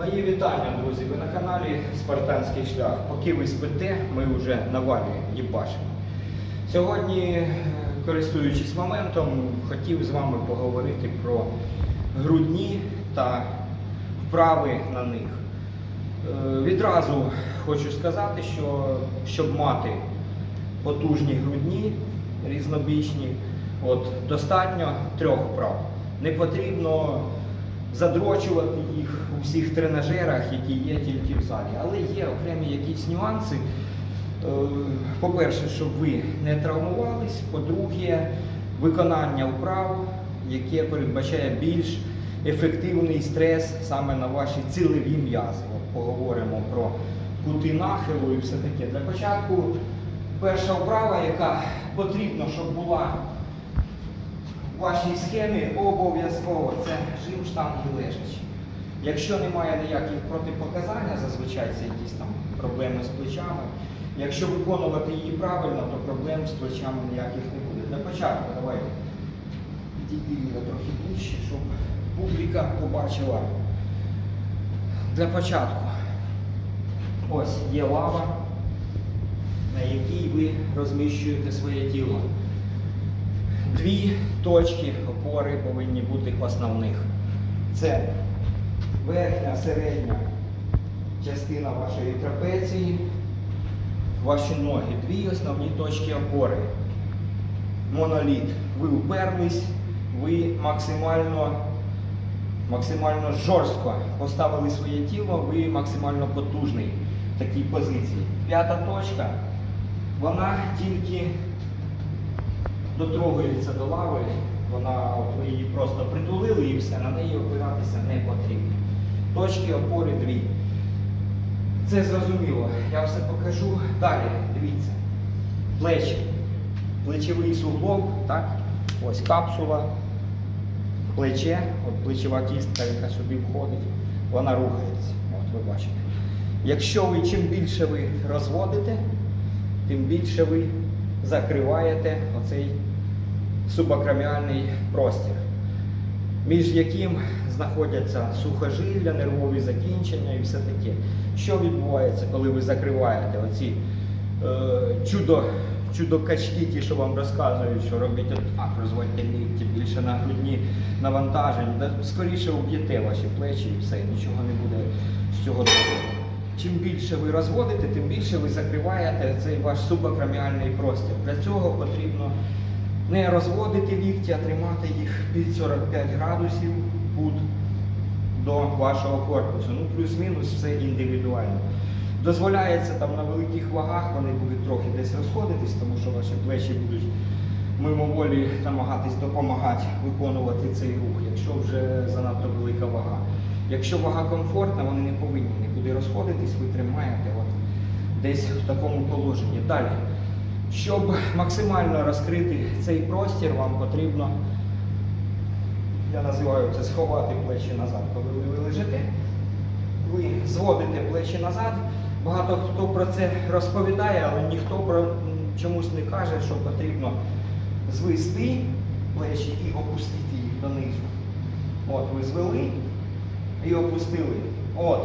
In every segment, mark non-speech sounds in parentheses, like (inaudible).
Мої вітання, друзі. Ви на каналі Спартанський шлях. Поки ви спите, ми вже на валі їбашимо. Сьогодні, е, користуючись моментом, хотів з вами поговорити про грудні та вправи на них. Е, Відразу хочу сказати, що щоб мати потужні грудні, різнобічні, от, достатньо трьох вправ. Не потрібно задрочувати їх у всіх тренажерах, які є тільки в залі. Але є окремі якісь нюанси. Е, По-перше, щоб ви не травмувались. По-друге, виконання вправ, яке передбачає більш ефективний стрес саме на ваші цілеві м'язи. Поговоримо про кути нахилу і все таке. Для початку перша вправа, яка потрібна, щоб була вашій схемі, обов'язково це жим штанги лежачі. Якщо немає ніяких протипоказань, зазвичай це якісь там проблеми з плечами. Якщо виконувати її правильно, то проблем з плечами ніяких не буде. Для початку давайте підійди трохи ближче, щоб публіка побачила. Для початку ось є лава, на якій ви розміщуєте своє тіло. Дві точки опори повинні бути основних. Це верхня, середня частина вашої трапеції, ваші ноги. Дві основні точки опори. Моноліт. Ви уперлись, ви максимально, максимально жорстко поставили своє тіло, ви максимально потужний в такій позиції. П'ята точка, вона тільки дотрогується до лави, вона, ви її просто притулили і все, на неї опиратися не потрібно. Точки опори дві. Це зрозуміло. Я все покажу. Далі, дивіться. Плечі. Плечовий суглоб, так? Ось капсула, плече, от плечова кістка, яка сюди входить, вона рухається. От ви бачите. Якщо ви чим більше ви розводите, тим більше ви закриваєте оцей субакроміальний простір, між яким знаходяться сухожилля, нервові закінчення і все таке. Що відбувається, коли ви закриваєте оці е, чудо, чудо-качки, ті, що вам розказують, що робіть так, розводьте лікті, більше на грудні навантажень, да, скоріше уб'єте ваші плечі і все, нічого не буде з цього доброго. Чим більше ви розводите, тим більше ви закриваєте цей ваш субакроміальний простір. Для цього потрібно не розводити лікті, а тримати їх під 45 градусів кут до вашого корпусу. Ну, плюс-мінус все індивідуально. Дозволяється там на великих вагах, вони будуть трохи десь розходитись, тому що ваші плечі будуть мимоволі намагатись допомагати виконувати цей рух, якщо вже занадто велика вага. Якщо вага комфортна, вони не повинні нікуди розходитись, ви тримаєте от десь в такому положенні. Далі. Щоб максимально розкрити цей простір, вам потрібно, я називаю це сховати плечі назад. Коли ви лежите, ви зводите плечі назад. Багато хто про це розповідає, але ніхто про чомусь не каже, що потрібно звести плечі і опустити їх донизу. От, ви звели і опустили. От,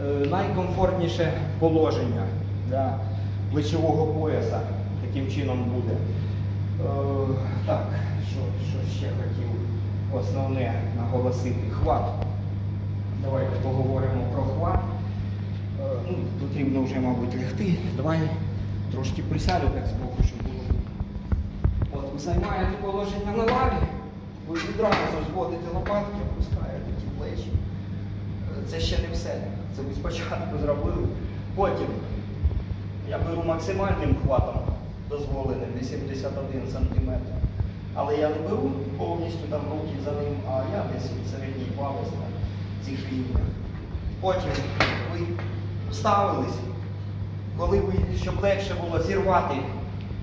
е, найкомфортніше положення для плечового пояса таким чином буде. Е, так, що, що ще хотів основне наголосити? Хват. Давайте поговоримо про хват. Е, ну, потрібно вже, мабуть, лягти. Давай трошки присяду так збоку, щоб було. От ви займаєте положення на лаві, ви відразу зводите лопатки, опускаєте ті плечі. Е, Це ще не все. Це ви спочатку зробили. Потім я беру максимальним хватом дозволеним 81 см. Але я не беру повністю там руки за ним, а я десь середній палець на цих лініях. Потім ви вставились, коли ви, щоб легше було зірвати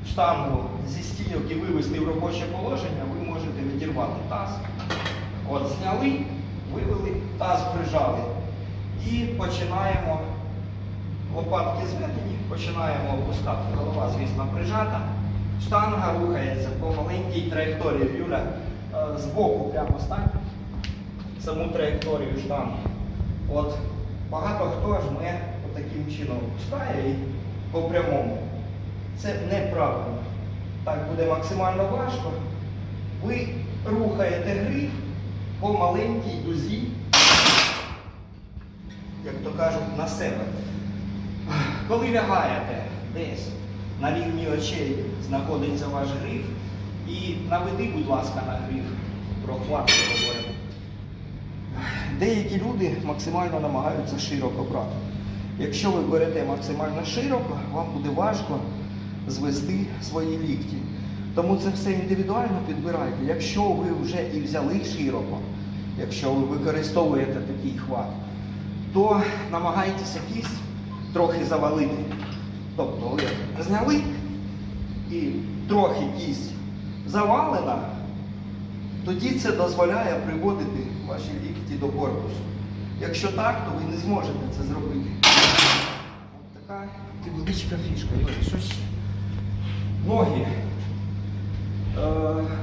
штангу зі стійок і вивести в робоче положення, ви можете відірвати таз. От зняли, вивели, таз прижали. І починаємо лопатки зведені, починаємо опускати. Голова, звісно, прижата. Штанга рухається по маленькій траєкторії. Юля, е, збоку прямо стань. Саму траєкторію штанги. От Багато хто жме таким чином пускає і по прямому. Це неправильно. Так буде максимально важко. Ви рухаєте гриф по маленькій дузі, як то кажуть, на себе. Коли лягаєте десь на рівні очей знаходиться ваш гриф, і наведи, будь ласка, на гриф, про хват говоримо. Деякі люди максимально намагаються широко брати. Якщо ви берете максимально широко, вам буде важко звести свої лікті. Тому це все індивідуально підбирайте. Якщо ви вже і взяли широко, якщо ви використовуєте такий хват, то намагайтеся кість трохи завалити. Тобто ви зняли і трохи кість завалена, тоді це дозволяє приводити ваші лікті до корпусу. Якщо так, то ви не зможете це зробити. От така невеличка фішка. Юрій, що ще? Ноги. Е,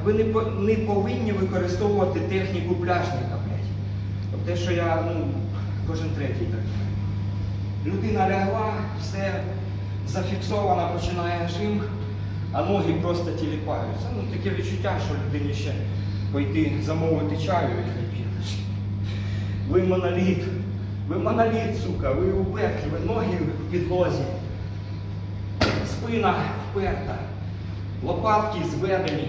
ви не, повинні використовувати техніку пляжника, блядь. Те, що я, ну, кожен третій так. Людина лягла, все зафіксовано, починає жим, а ноги просто тіліпаються. Ну, таке відчуття, що людині ще пойти замовити чаю і хай. Ви моноліт, ви моноліт, сука, ви у пеклі, ви ноги в підлозі, спина вперта, лопатки зведені.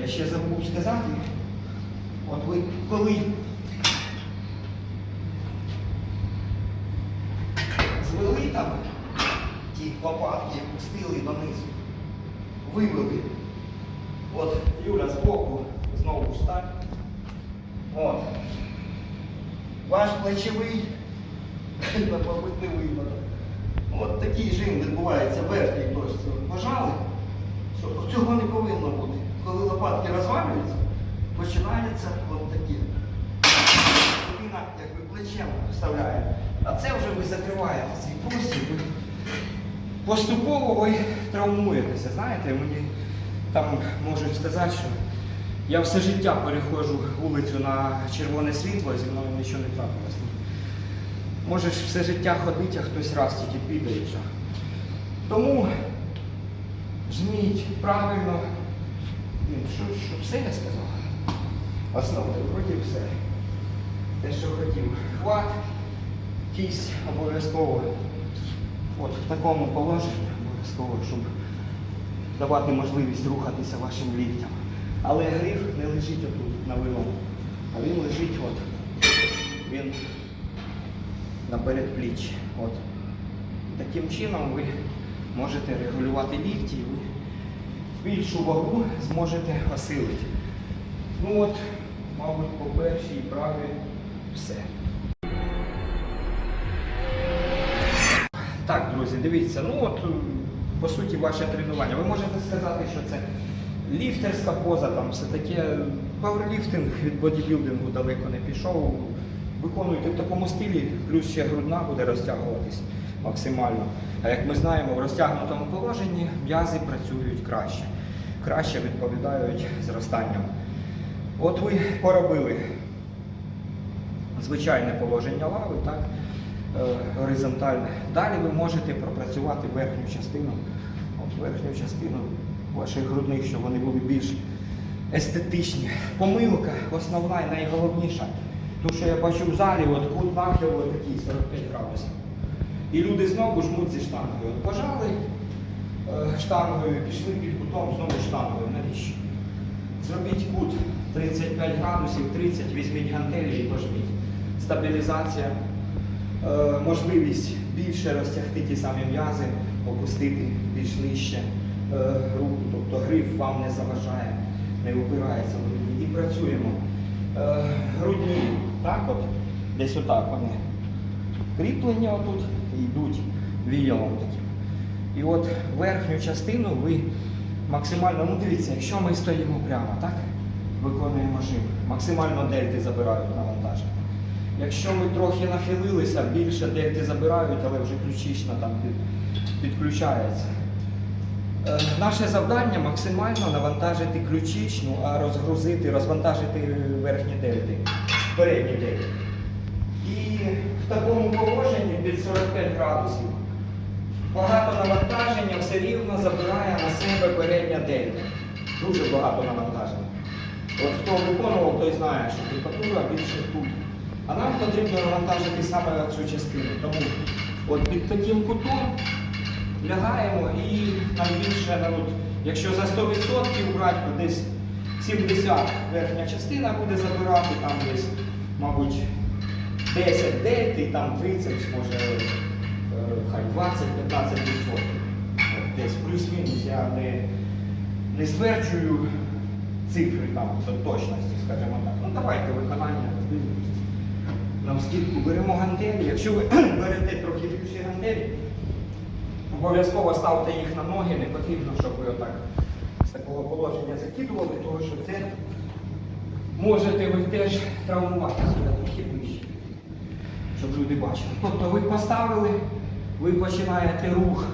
Я ще забув сказати, от ви коли звели там ті лопатки, пустили донизу, вивели. От Юля збоку знову встань. От. Ваш плечовий, (laughs) мабуть, не видно. От такий жим відбувається в верхній точці. Пожали, що цього не повинно бути. Коли лопатки розвалюються, починається от такі. Людина якби плечем вставляє. А це вже ви закриваєте цей простір. Поступово ви травмуєтеся. Знаєте, мені там можуть сказати, що я все життя переходжу вулицю на червоне світло, зі мною нічого не трапилось. Можеш все життя ходити, а хтось раз тільки все. Тому жміть правильно. Що, що все я сказав? Основне, вроді все. Те, що хотів. Хват, кість обов'язково. От в такому положенні обов'язково, щоб давати можливість рухатися вашим ліктям. Але гриф не лежить отут на вилому, а він лежить от. Він на передпліччі. От. Таким чином ви можете регулювати лікті і ви більшу вагу зможете осилити. Ну от, мабуть, по першій праві все. Так, друзі, дивіться, ну от по суті ваше тренування. Ви можете сказати, що це ліфтерська поза, там все таке. Пауерліфтинг від бодібілдингу далеко не пішов. Виконуйте в такому стилі, плюс ще грудна буде розтягуватись максимально. А як ми знаємо, в розтягнутому положенні м'язи працюють краще, краще відповідають зростанням. От ви поробили звичайне положення лави, так, горизонтальне. Далі ви можете пропрацювати верхню частину, от верхню частину ваших грудних, щоб вони були більш естетичні. Помилка основна і найголовніша. Тому що я бачу в залі, от кут нахилу такий 45 градусів. І люди знову жмуть зі штангою. От пожали е, штангою, пішли під кутом, знову штангою. Навіщо? Зробіть кут 35 градусів, 30, візьміть гантелі і пожміть. Стабілізація, е, можливість більше розтягти ті самі м'язи, опустити більш нижче е, руку, тобто гриф вам не заважає, не опирається в грудні. І працюємо. Е, грудні, так от, десь отак вони кріплення отут і йдуть віялом таким. І от верхню частину ви максимально, ну дивіться, якщо ми стоїмо прямо, так? Виконуємо жим. Максимально дельти забирають навантаження. Якщо ми трохи нахилилися, більше дельти забирають, але вже ключична там під, підключається. Е, Наше завдання максимально навантажити ключичну, а розгрузити, розвантажити верхні дельти, передні дельти. І в такому положенні під 45 градусів багато навантаження все рівно забирає на себе передня дельта. Дуже багато навантаження. От хто виконував, той знає, що температура більше тут. А нам потрібно навантажити саме цю частину. Тому от під таким кутом лягаємо і нам більше, ну, якщо за 100% брати, то десь 70 верхня частина буде забирати, там десь, мабуть, 10 дельт і там 30, може, е, хай 20-15%. Десь плюс-мінус я не, не стверджую цифри там до точності, скажімо так. Ну давайте виконання. Нам скидку беремо гантелі. Якщо ви (clears throat) берете трохи більші гантелі, обов'язково ставте їх на ноги, не потрібно, щоб ви отак з такого положення закидували, тому що це можете ви теж травмувати себе трохи вище, щоб люди бачили. Тобто ви поставили, ви починаєте рух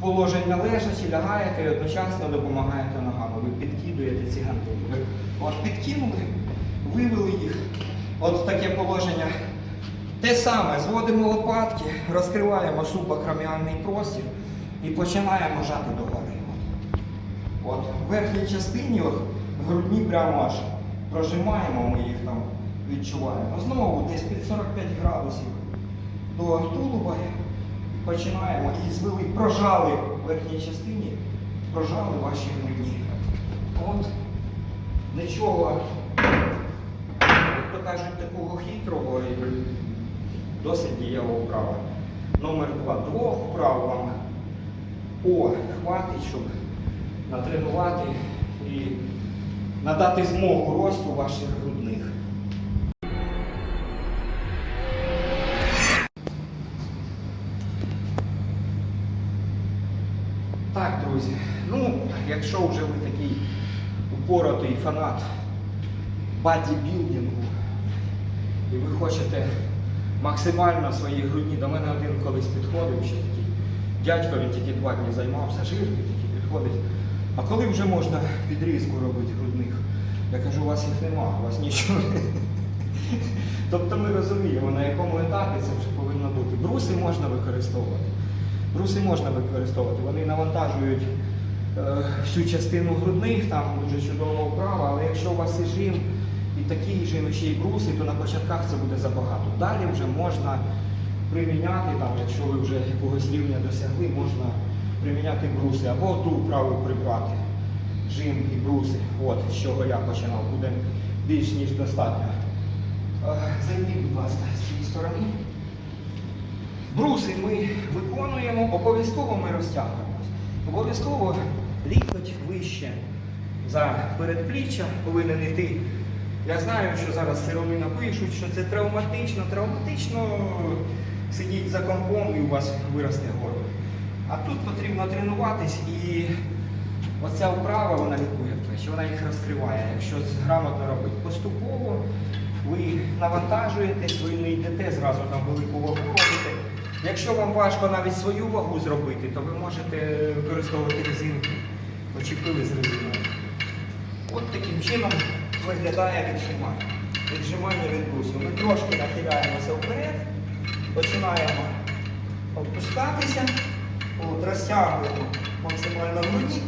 положення лежачи, лягаєте і одночасно допомагаєте ногами. Ви підкидуєте ці гантелі. Ви підкинули, вивели їх. От таке положення. Те саме, зводимо лопатки, розкриваємо субакроміальний простір і починаємо жати догори. От, в верхній частині, от, грудні прямо аж прожимаємо, ми їх там відчуваємо. Знову десь під 45 градусів до тулуба починаємо і звели, прожали в верхній частині, прожали ваші грудні. От нічого, кажуть, такого хитрого і досить дієва вправа. Номер два. Двох вправ вам о, хватить, щоб натренувати і надати змогу росту ваших грудних. Так, друзі, ну, якщо вже ви такий упоротий фанат бодібілдингу, і ви хочете максимально свої грудні, до мене один колись підходив, ще такий дядько, він тільки два дні займався, жирний такий підходить. А коли вже можна підрізку робити грудних? Я кажу, у вас їх нема, у вас нічого. (laughs) Тобто ми розуміємо, на якому етапі це вже повинно бути. Бруси можна використовувати. Бруси можна використовувати, вони навантажують е, всю частину грудних, там дуже чудова вправа, але якщо у вас і жим, і такий жим, і бруси, то на початках це буде забагато. Далі вже можна приміняти, там, якщо ви вже якогось рівня досягли, можна приміняти бруси або ту вправу прибрати. Жим і бруси. От з чого я починав, буде більш ніж достатньо. Е, Зайди, будь ласка, з цієї сторони. Бруси ми виконуємо, обов'язково ми розтягуємось. Обов'язково лікоть вище за передпліччя повинен йти. Я знаю, що зараз сировина пишуть, що це травматично. Травматично сидіть за компом і у вас виросте горло. А тут потрібно тренуватись і оця вправа вона лікує плечі, вона їх розкриває. Якщо грамотно робити поступово, ви навантажуєтесь, ви не йдете зразу там велику вагу робите. Якщо вам важко навіть свою вагу зробити, то ви можете використовувати резинки. Почепили з резиною. От таким чином виглядає віджимання. Віджимання від брусів. Ми трошки нахиляємося вперед, починаємо опускатися, розтягуємо максимально грудні,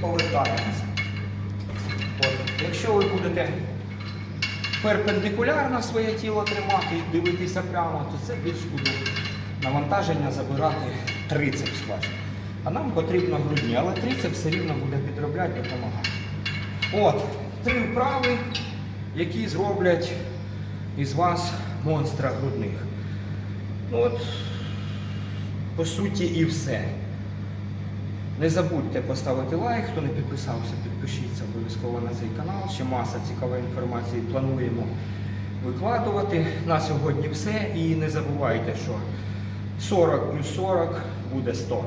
повертаємося. От. Якщо ви будете перпендикулярно своє тіло тримати і дивитися прямо, то це більш буде навантаження забирати трицепс ваш. А нам потрібно грудні, але трицепс все рівно буде підробляти, допомагати. От, три вправи, які зроблять із вас монстра грудних. Ну от, по суті, і все. Не забудьте поставити лайк, хто не підписався, підпишіться обов'язково на цей канал. Ще маса цікавої інформації плануємо викладувати. На сьогодні все. І не забувайте, що 40 плюс 40 буде 100.